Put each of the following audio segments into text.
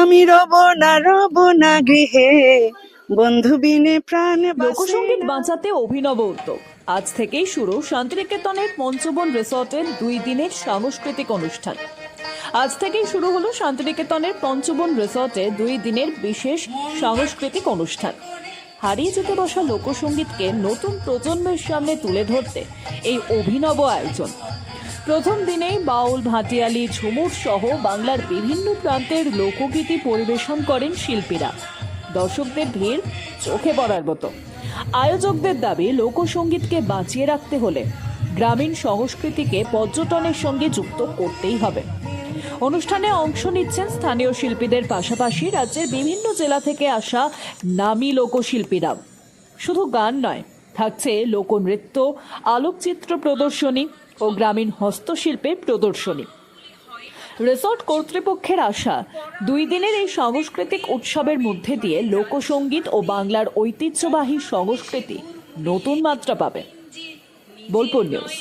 আমি রব না রব না গৃহে বন্ধু বিনে প্রাণ লোকসঙ্গীত বাঁচাতে অভিনব উদ্যোগ। আজ থেকেই শুরু শান্তিনিকেতনের পঞ্চবন রিসর্টের দুই দিনের সাংস্কৃতিক অনুষ্ঠান। আজ থেকেই শুরু হলো শান্তিনিকেতনের পঞ্চবন রিসর্টে দুই দিনের বিশেষ সাংস্কৃতিক অনুষ্ঠান। হারিয়ে যেতে বসা লোকসঙ্গীতকে নতুন প্রজন্মের সামনে তুলে ধরতে এই অভিনব আয়োজন। প্রথম দিনেই বাউল, ভাটিয়ালি, ঝুমুর সহ বাংলার বিভিন্ন প্রান্তের লোকগীতি পরিবেশন করেন শিল্পীরা। দর্শকদের ভিড় চোখে পড়ার মতো। আয়োজকদের দাবি লোকসঙ্গীতকে বাঁচিয়ে রাখতে হলে গ্রামীণ সংস্কৃতিকে পর্যটনের সঙ্গে যুক্ত করতেই হবে। অনুষ্ঠানে অংশ নিচ্ছেন স্থানীয় শিল্পীদের পাশাপাশি রাজ্যের বিভিন্ন জেলা থেকে আসা নামী লোকশিল্পীরা শুধু গান নয়, থাকছে লোকনৃত্য, আলোকচিত্র প্রদর্শনী ও গ্রামীণ হস্তশিল্পের প্রদর্শনী। রিসর্ট কর্তৃপক্ষের আশা, দুই দিনের এই সাংস্কৃতিক উৎসবের মধ্যে দিয়ে লোকসঙ্গীত ও বাংলার ঐতিহ্যবাহী সংস্কৃতি নতুন মাত্রা পাবে। বোলপুর নিউজ।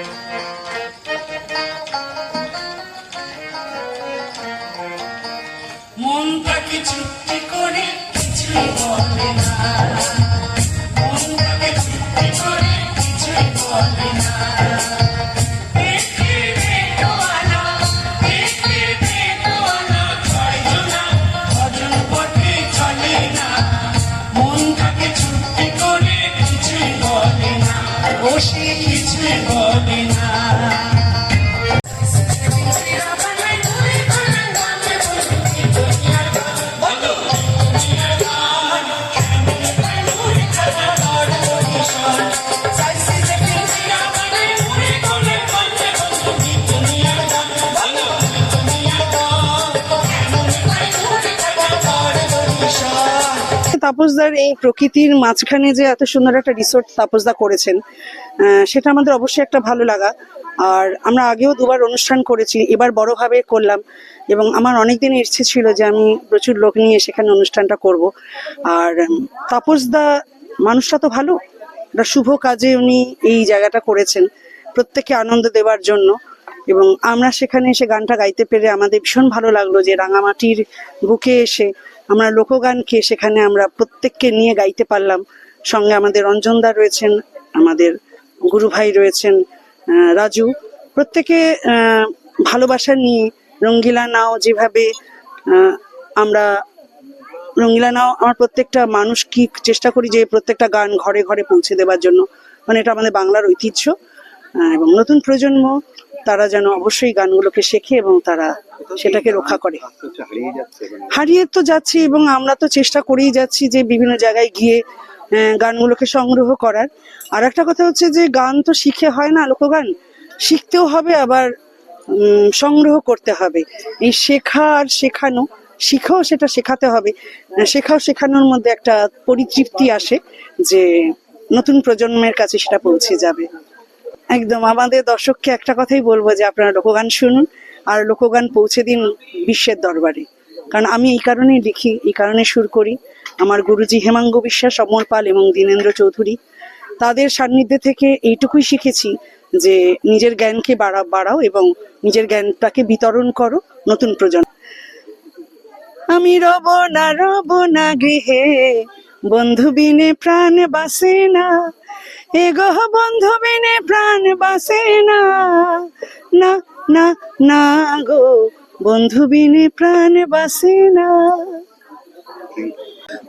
মনটাকে তাপসদার এই প্রকৃতির মাঝখানে যে এত সুন্দর একটা রিসোর্ট তাপসদা করেছেন সেটা আমাদের অবশ্যই একটা ভালো লাগা। আর আমরা আগেও দুবার অনুষ্ঠান করেছি, এবার বড়ভাবে করলাম এবং আমার অনেক দিনের ইচ্ছে ছিল যে আমি প্রচুর লোক নিয়ে সেখানে অনুষ্ঠানটা করব। আর তাপসদা মানুষটা তো ভালো, একটা শুভ কাজে উনি এই জায়গাটা করেছেন, প্রত্যেককে আনন্দ দেওয়ার জন্য। এবং আমরা সেখানে এসে গানটা গাইতে পেরে আমাদের ভীষণ ভালো লাগল যে রাঙামাটির বুকে এসে আমরা লোকগানকে সেখানে আমরা প্রত্যেককে নিয়ে গাইতে পারলাম। সঙ্গে আমাদের রঞ্জনদা রয়েছেন, আমাদের গুরু ভাই রয়েছেন রাজু। প্রত্যেকে ভালোবাসা নিয়ে রঙ্গিলা নাও যেভাবে আমরা রঙ্গিলা নাও আমার প্রত্যেকটা মানুষ কি চেষ্টা করি যে প্রত্যেকটা গান ঘরে ঘরে পৌঁছে দেওয়ার জন্য। মানে এটা আমাদের বাংলার ঐতিহ্য। এবং নতুন প্রজন্ম, তারা যেন অবশ্যই গানগুলোকে শেখে এবং তারা সেটাকে রক্ষা করে। হারিয়ে তো যাচ্ছি এবং আমরা তো চেষ্টা করেই যাচ্ছি যে বিভিন্ন জায়গায় গিয়ে গানগুলোকে সংগ্রহ করার। আর একটা কথা হচ্ছে যে গান তো শিখে হয় না লোকগান শিখতেও হবে আবার সংগ্রহ করতে হবে। এই শেখা আর শেখানো শিখাও সেটা শেখাতে হবে। শেখাও শেখানোর মধ্যে একটা পরিতৃপ্তি আসে যে নতুন প্রজন্মের কাছে সেটা পৌঁছে যাবে। একদম আমাদের দর্শককে একটা কথাই বলব যে আপনারা লোকগান শুনুন আর লোকগান পৌঁছে দিন বিশ্বের দরবারে। কারণ আমি এই কারণেই লিখি, এই কারণে সুর করি। আমার গুরুজি হেমাঙ্গ বিশ্বাস, অমর পাল এবং দীনেন্দ্র চৌধুরী, তাদের সান্নিধ্যে থেকে এইটুকুই শিখেছি যে নিজের জ্ঞানকে বাড়া, বাড়াও এবং নিজের জ্ঞানটাকে বিতরণ করো নতুন প্রজন্ম। আমি রব না রব না গৃহে, বন্ধু বিনে প্রাণ বাসে না এগো বন্ধু বিনে প্রাণ বাসে না না না না গো বন্ধু বিনে প্রাণ বাসে না।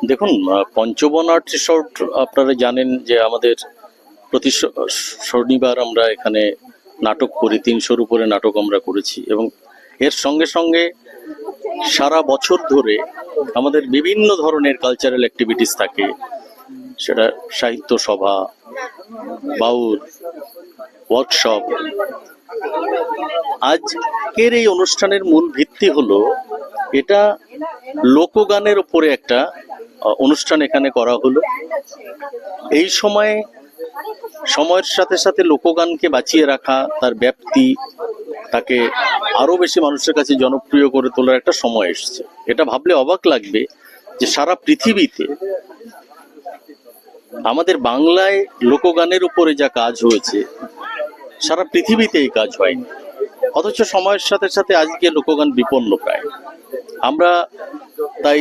দেখুন আহ, পঞ্চবন আর্ট রিসোর্ট আপনারা জানেন যে আমাদের প্রতি শনিবার আমরা এখানে নাটক করি তিনশোর উপরে নাটক আমরা করেছি এবং এর সঙ্গে সঙ্গে সারা বছর ধরে আমাদের বিভিন্ন ধরনের কালচারাল অ্যাক্টিভিটিস থাকে। সেটা সাহিত্য সভা বাউল ওয়ার্কশপ আজকের এই অনুষ্ঠানের মূল ভিত্তি হলো, এটা লোকগানের উপরে একটা অনুষ্ঠান এখানে করা হলো। এই সময়ে সময়ের সাথে সাথে লোকগানকে বাঁচিয়ে রাখা, তার ব্যাপ্তি, তাকে আরও বেশি মানুষের কাছে জনপ্রিয় করে তোলার একটা সময় এসেছে। এটা ভাবলে অবাক লাগবে যে সারা পৃথিবীতে আমাদের বাংলায় লোকগানের উপরে যা কাজ হয়েছে সারা পৃথিবীতে এই কাজ হয়নি অথচ সময়ের সাথে সাথে আজকে লোকগান বিপন্ন প্রায়। আমরা তাই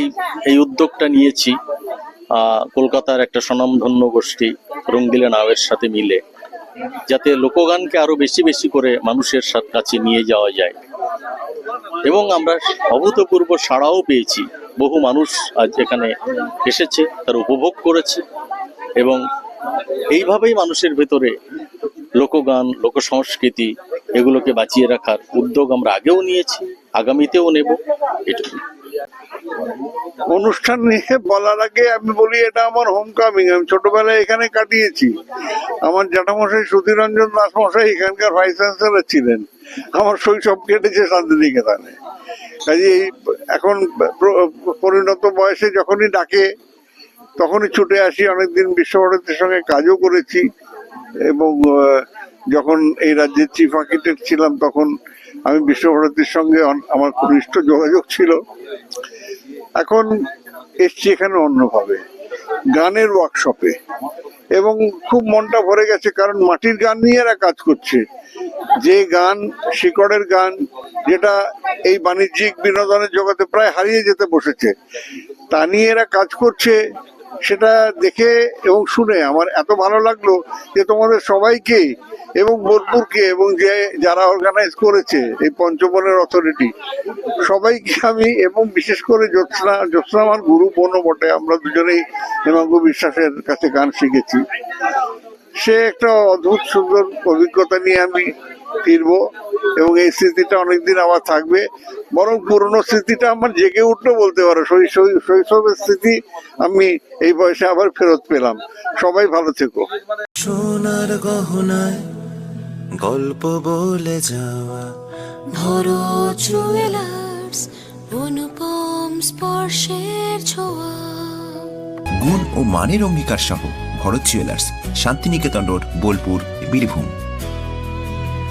এই উদ্যোগটা নিয়েছি কলকাতার একটা স্বনামধন্য গোষ্ঠী, রঙ্গিলা নাওয়ের সাথে মিলে, যাতে লোকগানকে আরও বেশি বেশি করে মানুষের কাছে নিয়ে যাওয়া যায়। এবং আমরা অভূতপূর্ব সাড়াও পেয়েছি। বহু মানুষ আজ এখানে এসেছে, তার উপভোগ করেছে এবং এইভাবেই মানুষের ভেতরে লোকগান লোক সংস্কৃতি এগুলোকে বাঁচিয়ে রাখার উদ্যোগ আমরা আগেও নিয়েছি, আগামীতেও নেব এটুকু অনুষ্ঠান নিয়ে বলার আগে আমি বলি, এটা আমার হোম কামিং আমি ছোটবেলায় এখানে কাটিয়েছি। আমার জ্যাঠামশাই সুধীরঞ্জন দাস মশাই এখানকার ভাইস চ্যান্সেলর ছিলেন। আমার শৈশব কেটেছে শান্তিনিকেতনে। কাজে এই এখন পরিণত বয়সে যখনই ডাকে, তখনই ছুটে আসি, অনেকদিন বিশ্বভারতীর সঙ্গে কাজও করেছি। এবং যখন এই রাজ্যে চিফ আর্কিটেক্ট ছিলাম তখন আমি বিশ্বভারতীর সঙ্গে আমার ঘনিষ্ঠ যোগাযোগ ছিল। এখন এসছি এখানে অন্যভাবে, গানের ওয়ার্কশপে এবং খুব মনটা ভরে গেছে, কারণ মাটির গান নিয়ে এরা কাজ করছে। যে গান, শিকড়ের গান, যেটা এই বাণিজ্যিক বিনোদনের জগতে প্রায় হারিয়ে যেতে বসেছে, তা নিয়ে এরা কাজ করছে। সেটা দেখে এবং শুনে আমার এত ভালো লাগল যে তোমাদের সবাইকে এবং বোলপুরকে এবং যে যারা অর্গানাইজ করেছে এই পঞ্চবনের অথরিটি সবাইকে আমি এবং বিশেষ করে জ্যোৎস্না জ্যোৎস্না আমার গুরু বোনও বটে, আমরা দুজনেই হেমাঙ্গ বিশ্বাসের কাছে গান শিখেছি। সে একটা অদ্ভুত সুন্দর অভিজ্ঞতা নিয়ে আমি ফিরবো। এবং এই স্মৃতিটা অনেকদিন আমার থাকবে। বরং পুরনো স্মৃতিটা আমার জেগে উঠল বলতে পারো। শৈশবের স্মৃতি আমি এই বয়সে আবার ফেরত পেলাম। সবাই ভালো থেকো। সোনার গহনায় গল্প বলে যাওয়া। ভরো জুয়েলার্স অনুপম স্পর্শের ছোঁয়া। গুণ ও মানের অঙ্গীকার সহ Bharat jewellers Santiniketan road Bolpur Birbhum.